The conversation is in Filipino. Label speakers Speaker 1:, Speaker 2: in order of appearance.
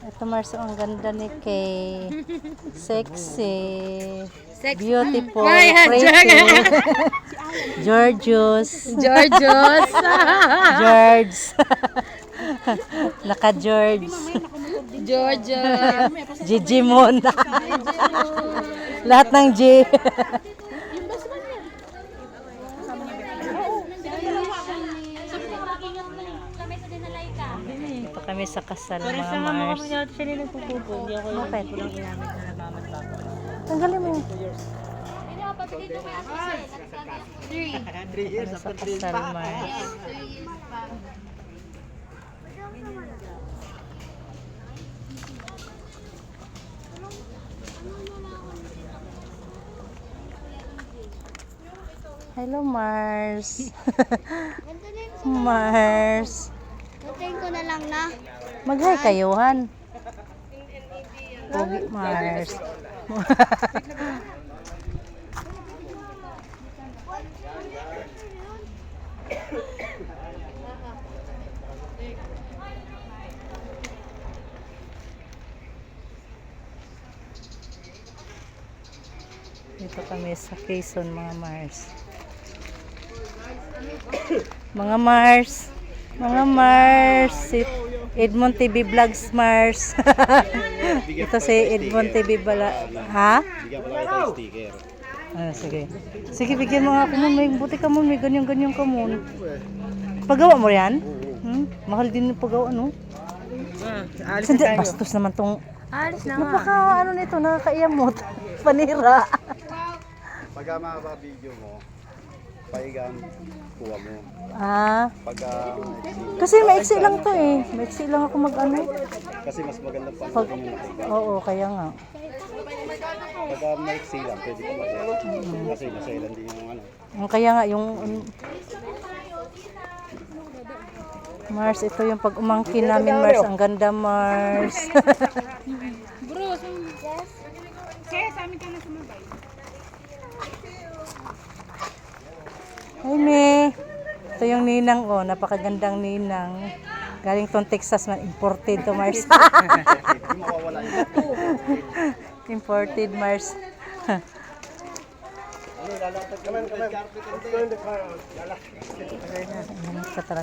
Speaker 1: Ito Mars, ang ganda ni Kay. Sexy.
Speaker 2: Sexy.
Speaker 1: Beautiful.
Speaker 2: Ay,
Speaker 1: pretty. Georgios.
Speaker 2: Georgios.
Speaker 1: George. Naka-George.
Speaker 2: Georgios.
Speaker 1: Gigi Mona. Lahat ng G. Ito kami sa kasal mga Mars.
Speaker 3: siya din nagpupupo. Hindi ako yung
Speaker 1: Bakit?
Speaker 3: walang inamin na namamat pa ako.
Speaker 1: Tanggalin mo.
Speaker 2: Three.
Speaker 1: Kami sa kasal Mars. Hello Mars. Mars.
Speaker 4: Hintayin ko na lang na.
Speaker 1: Mag-hi kayo, Han. Pogi Mars. Dito kami sa Quezon, mga Mars. Mga Mars. Mga Mars. Si Edmond TV Vlogs Mars. Ito si Edmond TV Bala. Ha? Ah, sige. Sige, bigyan mo nga ako mo. May buti ka mo. May ganyan-ganyan ka mo. Pagawa mo yan? Hmm? Mahal din yung pagawa, no?
Speaker 3: Ah, alis
Speaker 1: Sandi,
Speaker 3: na tayo.
Speaker 1: bastos naman tong...
Speaker 2: Alis na nga.
Speaker 1: Napaka ano nito, nakakaiyamot. Panira.
Speaker 5: Pagka mahaba video mo, paigan, kuha mo.
Speaker 1: Ah,
Speaker 5: Pagka maiksi,
Speaker 1: kasi maiksi lang to eh. Maiksi lang ako mag-ano.
Speaker 5: kasi mas maganda pa
Speaker 1: Pag,
Speaker 5: yung nakaiga.
Speaker 1: oo, kaya nga.
Speaker 5: Pagka maiksi lang, pwede ko mag Kasi masailan din yung ano.
Speaker 1: Yung Kaya nga, yung... um, Mars, ito yung pag umangkin namin, Mars. Ang ganda, Mars. Hi, Me. Ito yung ninang, oh. Napakagandang ninang. Galing tong Texas man. Imported to, Mars. Imported, Mars.
Speaker 5: Ano, lalapag ka man, man.
Speaker 1: Ayan, katrabaho.